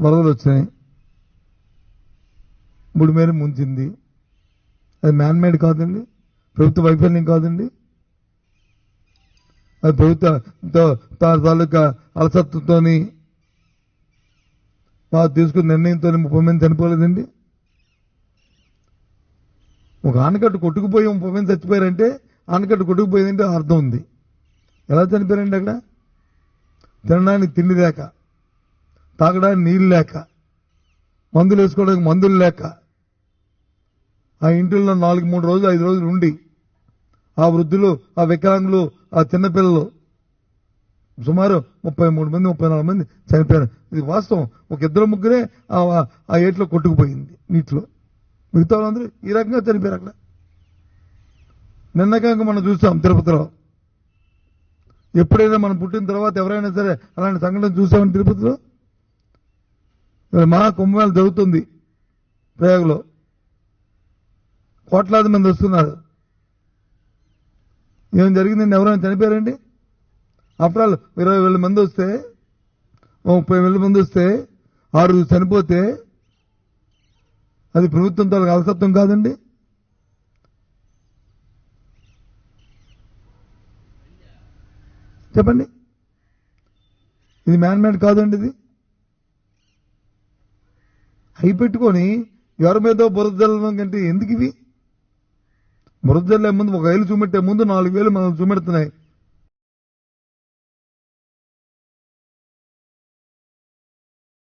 వరదలు వచ్చినాయి మూడు మేర ముంచింది. అది మ్యాన్ మేడ్ కాదండి. ప్రభుత్వ వైఫల్యం కాదండి. అది ప్రభుత్వ తో- తా- తాలూకా అలసత్వంతోని వారు తీసుకున్న నిర్ణయంతో ముప్పై మంది చనిపోలేదండి. ఒక ఆనకట్టు కొట్టుకుపోయి ముప్పై మంది చచ్చిపోయారంటే ఆనకట్టు కొట్టుకుపోయిందంటే అర్థం ఉంది. ఎలా చనిపోయారండి అక్కడ? తినడానికి తిండి దాకా తాగడానికి నీళ్ళు లేక మందులు వేసుకోవడానికి మందులు లేక ఆ ఇంటిలో నాలుగు మూడు రోజులు ఐదు రోజులు ఉండి ఆ వృద్ధులు ఆ వికలాంగులు ఆ చిన్నపిల్లలు సుమారు ముప్పై మూడు మంది ముప్పై నాలుగు మంది చనిపోయారు. ఇది వాస్తవం. ఒక ఇద్దరు ముగ్గురే ఆ- ఏట్లో కొట్టుకుపోయింది నీటిలో. మిగతా వాళ్ళందరూ ఈ రకంగా చనిపోయారు అక్కడ. నిన్నకాక మనం చూసాం తిరుపతిలో. ఎప్పుడైనా మనం పుట్టిన తర్వాత ఎవరైనా సరే అలాంటి సంఘటన చూసామని తిరుపతిలో? మహా కుంభమేళ జరుగుతుంది ప్రయోగంలో. కోట్లాది మంది వస్తున్నారు. ఏం జరిగిందండి? ఎవరైనా చనిపోయారండి? ఆఫ్టర్ ఆల్ ఇరవై వేల మంది వస్తే ముప్పై వేల మంది వస్తే ఆరుగురు చనిపోతే అది ప్రభుత్వం తాలూకు అలసత్వం కాదండి? చెప్పండి. ఇది మ్యాన్ మేడ్ కాదండి ఇది? అయి పెట్టుకొని ఎవరి మీద బురద కంటే ఎందుకు ఇవి బురదల్లే ముందు ఒక వేలు చూపెట్టే ముందు నాలుగు వేలు మనం చూపెడుతున్నాయి.